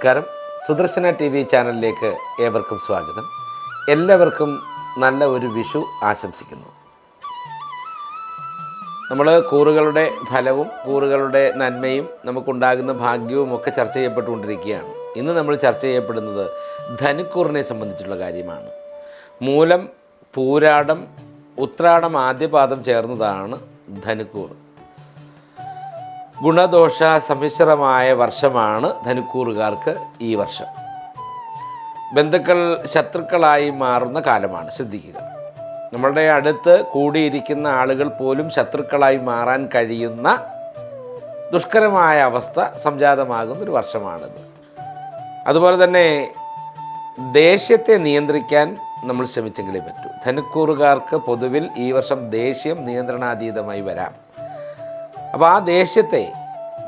നമസ്കാരം. Sudarshana T V ചാനലിലേക്ക് ഏവർക്കും സ്വാഗതം. എല്ലാവർക്കും നല്ല ഒരു വിഷു ആശംസിക്കുന്നു. നമ്മൾ കൂറുകളുടെ ഫലവും കൂറുകളുടെ നന്മയും നമുക്കുണ്ടാകുന്ന ഭാഗ്യവും ഒക്കെ ചർച്ച ചെയ്യപ്പെട്ടുകൊണ്ടിരിക്കുകയാണ്. ഇന്ന് നമ്മൾ ചർച്ച ചെയ്യപ്പെടുന്നത് ധനുക്കൂറിനെ സംബന്ധിച്ചുള്ള കാര്യമാണ്. മൂലം പൂരാടം ഉത്രാടം ആദ്യപാദം ചേർന്നതാണ് ധനുക്കൂർ ഗുണദോഷ സമ്മിശ്രമായ വർഷമാണ് ധനുക്കൂറുകാർക്ക് ഈ വർഷം. ബന്ധുക്കൾ ശത്രുക്കളായി മാറുന്ന കാലമാണ് ശ്രദ്ധിക്കുക. നമ്മളുടെ അടുത്ത് കൂടിയിരിക്കുന്ന ആളുകൾ പോലും ശത്രുക്കളായി മാറാൻ കഴിയുന്ന ദുഷ്കരമായ അവസ്ഥ സംജാതമാകുന്ന ഒരു വർഷമാണിത്. അതുപോലെ തന്നെ ദേഷ്യത്തെ നിയന്ത്രിക്കാൻ നമ്മൾ ശ്രമിച്ചെങ്കിലേ പറ്റൂ. ധനുക്കൂറുകാർക്ക് പൊതുവിൽ ഈ വർഷം ദേഷ്യം നിയന്ത്രണാതീതമായി വരാം. അപ്പോൾ ആ ദേഷ്യത്തെ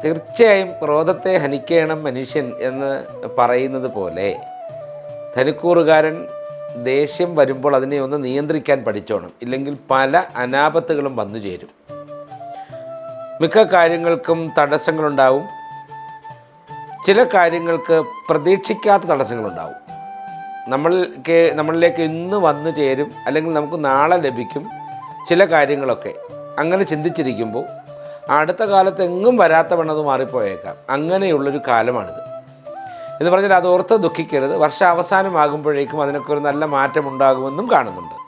തീർച്ചയായും ക്രോധത്തെ ഹനിക്കണം മനുഷ്യൻ എന്ന് പറയുന്നത് പോലെ ധനുക്കൂറുകാരൻ ദേഷ്യം വരുമ്പോൾ അതിനെ ഒന്ന് നിയന്ത്രിക്കാൻ പഠിച്ചോണം. ഇല്ലെങ്കിൽ പല അനാപത്തുകളും വന്നു ചേരും. മിക്ക കാര്യങ്ങൾക്കും തടസ്സങ്ങളുണ്ടാവും. ചില കാര്യങ്ങൾക്ക് പ്രതീക്ഷിക്കാത്ത തടസ്സങ്ങളുണ്ടാവും. നമ്മൾക്ക് നമ്മളിലേക്ക് ഇന്ന് വന്നു ചേരും. അല്ലെങ്കിൽ നമുക്ക് നാളെ ലഭിക്കും ചില കാര്യങ്ങളൊക്കെ. അങ്ങനെ ചിന്തിച്ചിരിക്കുമ്പോൾ അടുത്ത കാലത്ത് എങ്ങും വരാത്ത വണ്ണത് മാറിപ്പോയേക്കാം. അങ്ങനെയുള്ളൊരു കാലമാണിത്. എന്ന് പറഞ്ഞാൽ അത് ഓർത്ത് ദുഃഖിക്കരുത്. വർഷാവസാനമാകുമ്പോഴേക്കും അതിനൊക്കെ ഒരു നല്ല മാറ്റം ഉണ്ടാകുമെന്നും കാണുന്നുണ്ട്.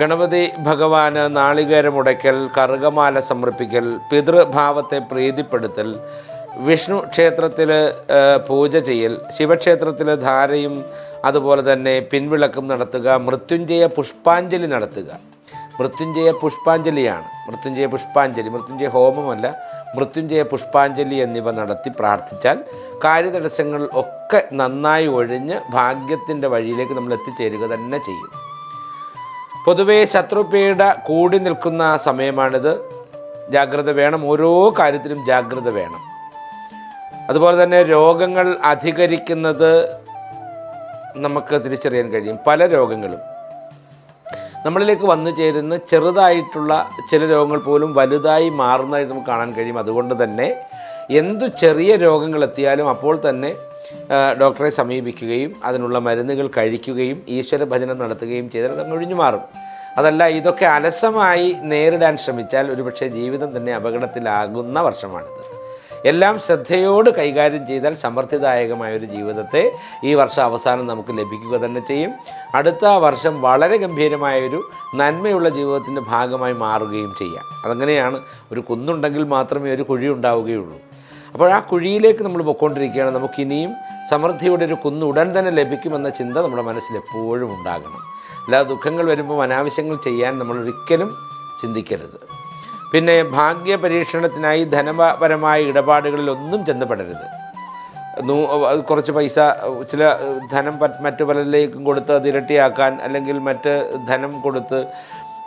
ഗണപതി ഭഗവാന് നാളികേരമുടയ്ക്കൽ കറുകമാല സമർപ്പിക്കൽ പിതൃഭാവത്തെ പ്രീതിപ്പെടുത്തൽ വിഷ്ണു ക്ഷേത്രത്തിൽ പൂജ ചെയ്യൽ ശിവക്ഷേത്രത്തിൽ ധാരയും അതുപോലെ തന്നെ പിൻവിളക്കും നടത്തുക മൃത്യുഞ്ജയ പുഷ്പാഞ്ജലി നടത്തുക. മൃത്യുഞ്ജയ പുഷ്പാഞ്ജലിയാണ്. മൃത്യുഞ്ജയ പുഷ്പാഞ്ജലി മൃത്യുഞ്ജയ ഹോമമല്ല മൃത്യുഞ്ജയ പുഷ്പാഞ്ജലി എന്നിവ നടത്തി പ്രാർത്ഥിച്ചാൽ കാര്യതടസ്സങ്ങൾ ഒക്കെ നന്നായി ഒഴിഞ്ഞ് ഭാഗ്യത്തിന്റെ വഴിയിലേക്ക് നമ്മൾ എത്തിച്ചേരുക തന്നെ ചെയ്യും. പൊതുവേ ശത്രുപീഡ കൂടി നിൽക്കുന്ന സമയമാണിത്. ജാഗ്രത വേണം ഓരോ കാര്യത്തിലും ജാഗ്രത വേണം. അതുപോലെ തന്നെ രോഗങ്ങൾ അധികരിക്കുന്നത് നമുക്ക് തിരിച്ചറിയാൻ കഴിയും. പല രോഗങ്ങളും. നമ്മളിലേക്ക് വന്നു ചേരുന്ന ചെറുതായിട്ടുള്ള ചില രോഗങ്ങൾ പോലും വലുതായി മാറുന്നതായിട്ട് നമുക്ക് കാണാൻ കഴിയും. അതുകൊണ്ട് തന്നെ എന്തു ചെറിയ രോഗങ്ങൾ എത്തിയാലും അപ്പോൾ തന്നെ ഡോക്ടറെ സമീപിക്കുകയും അതിനുള്ള മരുന്നുകൾ കഴിക്കുകയും ഈശ്വര ഭജനം നടത്തുകയും ചെയ്താൽ അത് ഒഴിഞ്ഞു മാറും. അതല്ല ഇതൊക്കെ അലസമായി നേരിടാൻ ശ്രമിച്ചാൽ ഒരുപക്ഷെ ജീവിതം തന്നെ അപകടത്തിലാകുന്ന വർഷമാണിത്. എല്ലാം ശ്രദ്ധയോട് കൈകാര്യം ചെയ്താൽ സമൃദ്ധിദായകമായ ഒരു ജീവിതത്തെ ഈ വർഷം അവസാനം നമുക്ക് ലഭിക്കുക തന്നെ ചെയ്യും. അടുത്ത വർഷം വളരെ ഗംഭീരമായ ഒരു നന്മയുള്ള ജീവിതത്തിന്റെ ഭാഗമായി മാറുകയും ചെയ്യാം. അതങ്ങനെയാണ് ഒരു കുന്നുണ്ടെങ്കിൽ മാത്രമേ ഒരു കുഴി ഉണ്ടാവുകയുള്ളൂ. അപ്പോൾ ആ കുഴിയിലേക്ക് നമ്മൾ പൊയ്ക്കൊണ്ടിരിക്കുകയാണ്. നമുക്കിനിയും സമൃദ്ധിയുടെ ഒരു കുന്ന് ഉടൻ തന്നെ ലഭിക്കുമെന്ന ചിന്ത നമ്മുടെ മനസ്സിൽ എപ്പോഴും ഉണ്ടാകണം. അല്ലാതെ ദുഃഖങ്ങൾ വരുമ്പോൾ അനാവശ്യങ്ങൾ ചെയ്യാൻ നമ്മൾ ഒരിക്കലും ചിന്തിക്കരുത്. പിന്നെ ഭാഗ്യ പരീക്ഷണത്തിനായി ധനപരമായ ഇടപാടുകളിൽ ഒന്നും ചെന്നപ്പെടരുത്. നൂ- കുറച്ച് പൈസ ചില ധനം മറ്റു പലരിലേക്കും കൊടുത്ത് അത് ഇരട്ടിയാക്കാൻ അല്ലെങ്കിൽ മറ്റ് ധനം കൊടുത്ത്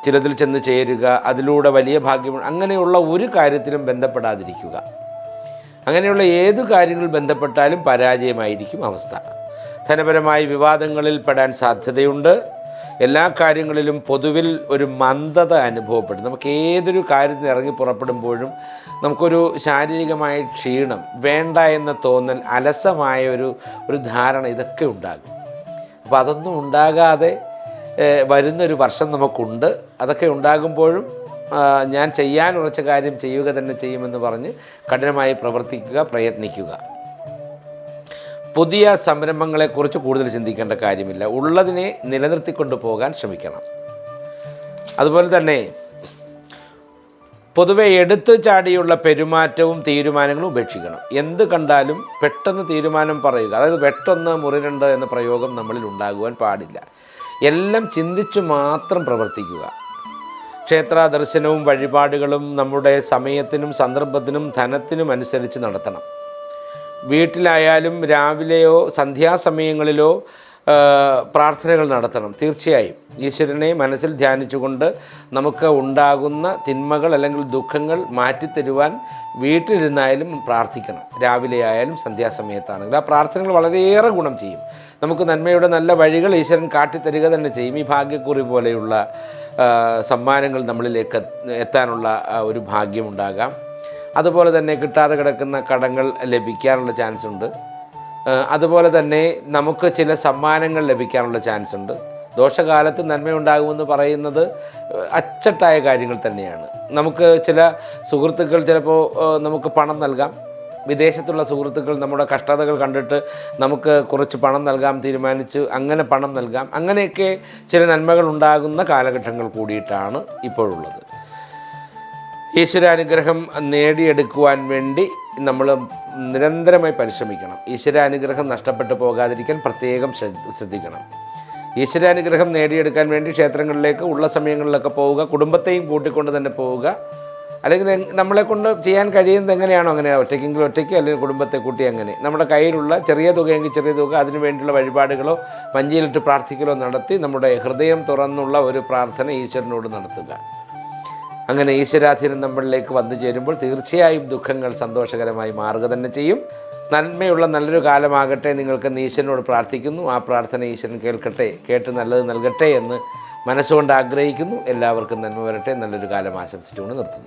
ചിലതിൽ ചെന്ന് ചേരുക അതിലൂടെ വലിയ ഭാഗ്യം അങ്ങനെയുള്ള ഒരു കാര്യത്തിലും ബന്ധപ്പെടാതിരിക്കുക. അങ്ങനെയുള്ള ഏതു കാര്യങ്ങൾ ബന്ധപ്പെട്ടാലും പരാജയമായിരിക്കും അവസ്ഥ. ധനപരമായ വിവാദങ്ങളിൽ പെടാൻ സാധ്യതയുണ്ട്. എല്ലാ കാര്യങ്ങളിലും പൊതുവിൽ ഒരു മന്ദത അനുഭവപ്പെടും. നമുക്ക് ഏതൊരു കാര്യത്തിന് ഇറങ്ങി പുറപ്പെടുമ്പോഴും നമുക്കൊരു ശാരീരികമായ ക്ഷീണം വേണ്ട എന്ന തോന്നൽ അലസമായ ഒരു ഒരു ധാരണ ഇതൊക്കെ ഉണ്ടാകും. അപ്പോൾ അതൊന്നും ഉണ്ടാകാതെ വരുന്നൊരു വർഷം നമുക്കുണ്ട്. അതൊക്കെ ഉണ്ടാകുമ്പോഴും ഞാൻ ചെയ്യാൻ ഉറച്ച കാര്യം ചെയ്യുക തന്നെ ചെയ്യുമെന്ന് പറഞ്ഞ് കഠിനമായി പ്രവർത്തിക്കുക പ്രയത്നിക്കുക. പുതിയ സംരംഭങ്ങളെക്കുറിച്ച് കൂടുതൽ ചിന്തിക്കേണ്ട കാര്യമില്ല. ഉള്ളതിനെ നിലനിർത്തിക്കൊണ്ട് പോകാൻ ശ്രമിക്കണം. അതുപോലെ തന്നെ പൊതുവെ എടുത്തു ചാടിയുള്ള പെരുമാറ്റവും തീരുമാനങ്ങളും ഉപേക്ഷിക്കണം. എന്ത് കണ്ടാലും പെട്ടെന്ന് തീരുമാനം പറയുക. അതായത് പെട്ടെന്ന് മുറി രണ്ട് എന്ന പ്രയോഗം നമ്മളിൽ ഉണ്ടാകുവാൻ പാടില്ല. എല്ലാം ചിന്തിച്ചു മാത്രം പ്രവർത്തിക്കുക. ക്ഷേത്ര ദർശനവും വഴിപാടുകളും നമ്മുടെ സമയത്തിനും സന്ദർഭത്തിനും ധനത്തിനും അനുസരിച്ച് നടത്തണം. വീട്ടിലായാലും രാവിലെയോ സന്ധ്യാസമയങ്ങളിലോ പ്രാർത്ഥനകൾ നടത്തണം. തീർച്ചയായും ഈശ്വരനെ മനസ്സിൽ ധ്യാനിച്ചുകൊണ്ട് നമുക്ക് ഉണ്ടാകുന്ന തിന്മകൾ അല്ലെങ്കിൽ ദുഃഖങ്ങൾ മാറ്റിത്തരുവാൻ വീട്ടിലിരുന്നായാലും പ്രാർത്ഥിക്കണം. രാവിലെ ആയാലും സന്ധ്യാസമയത്താണെങ്കിൽ ആ പ്രാർത്ഥനകൾ വളരെയേറെ ഗുണം ചെയ്യും. നമുക്ക് നന്മയുടെ നല്ല വഴികൾ ഈശ്വരൻ കാട്ടിത്തരിക തന്നെ ചെയ്യും. ഈ ഭാഗ്യക്കുറി പോലെയുള്ള സമ്മാനങ്ങൾ നമ്മളിലേക്ക് എത്താനുള്ള ഒരു ഭാഗ്യമുണ്ടാകാം അതുപോലെ തന്നെ കിട്ടാതെ കിടക്കുന്ന കടങ്ങൾ ലഭിക്കാനുള്ള ചാൻസ് ഉണ്ട്. അതുപോലെ തന്നെ നമുക്ക് ചില സമ്മാനങ്ങൾ ലഭിക്കാനുള്ള ചാൻസ് ഉണ്ട്. ദോഷകാലത്ത് നന്മയുണ്ടാകുമെന്ന് പറയുന്നത് അച്ചട്ടായ കാര്യങ്ങൾ തന്നെയാണ്. നമുക്ക് ചില സുഹൃത്തുക്കൾ ചിലപ്പോൾ നമുക്ക് പണം നൽകാം. വിദേശത്തുള്ള സുഹൃത്തുക്കൾ നമ്മുടെ കഷ്ടതകൾ കണ്ടിട്ട് നമുക്ക് കുറച്ച് പണം നൽകാം തീരുമാനിച്ചു അങ്ങനെ പണം നൽകാം. അങ്ങനെയൊക്കെ ചില നന്മകൾ ഉണ്ടാകുന്ന കാലഘട്ടങ്ങൾ കൂടിയിട്ടാണ് ഇപ്പോഴുള്ളത്. ഈശ്വരാനുഗ്രഹം നേടിയെടുക്കുവാൻ വേണ്ടി നമ്മൾ നിരന്തരമായി പരിശ്രമിക്കണം. ഈശ്വരാനുഗ്രഹം നഷ്ടപ്പെട്ടു പോകാതിരിക്കാൻ പ്രത്യേകം ശ്രദ്ധ- ശ്രദ്ധിക്കണം. ഈശ്വരാനുഗ്രഹം നേടിയെടുക്കാൻ വേണ്ടി ക്ഷേത്രങ്ങളിലേക്ക് ഉള്ള സമയങ്ങളിലൊക്കെ പോവുക കുടുംബത്തെയും കൂട്ടിക്കൊണ്ട് തന്നെ പോവുക. അല്ലെങ്കിൽ നമ്മളെ കൊണ്ട് ചെയ്യാൻ കഴിയുന്നത് എങ്ങനെയാണോ അങ്ങനെ ഒറ്റയ്ക്കെങ്കിലും ഒറ്റയ്ക്ക് അല്ലെങ്കിൽ കുടുംബത്തെ കൂട്ടി അങ്ങനെ. നമ്മുടെ കയ്യിലുള്ള ചെറിയ തുകയെങ്കിൽ ചെറിയ തുക അതിനു വേണ്ടിയുള്ള വഴിപാടുകളോ വഞ്ചിയിലിട്ട് പ്രാർത്ഥിക്കലോ നടത്തി നമ്മുടെ ഹൃദയം തുറന്നുള്ള ഒരു പ്രാർത്ഥന ഈശ്വരനോട് നടത്തുക. അങ്ങനെ ഈശ്വരാധീനം നമ്മളിലേക്ക് വന്നു ചേരുമ്പോൾ തീർച്ചയായും ദുഃഖങ്ങൾ സന്തോഷകരമായി മാറുക തന്നെ ചെയ്യും. നന്മയുള്ള നല്ലൊരു കാലമാകട്ടെ നിങ്ങൾക്ക് ഈശ്വരനോട് പ്രാർത്ഥിക്കുന്നു. ആ പ്രാർത്ഥന ഈശ്വരൻ കേൾക്കട്ടെ കേട്ട് നല്ലത് നൽകട്ടെ എന്ന് മനസ്സുകൊണ്ട് ആഗ്രഹിക്കുന്നു. എല്ലാവർക്കും നന്മ വരട്ടെ. നല്ലൊരു കാലം ആശംസിച്ചുകൊണ്ട് നിർത്തുന്നു.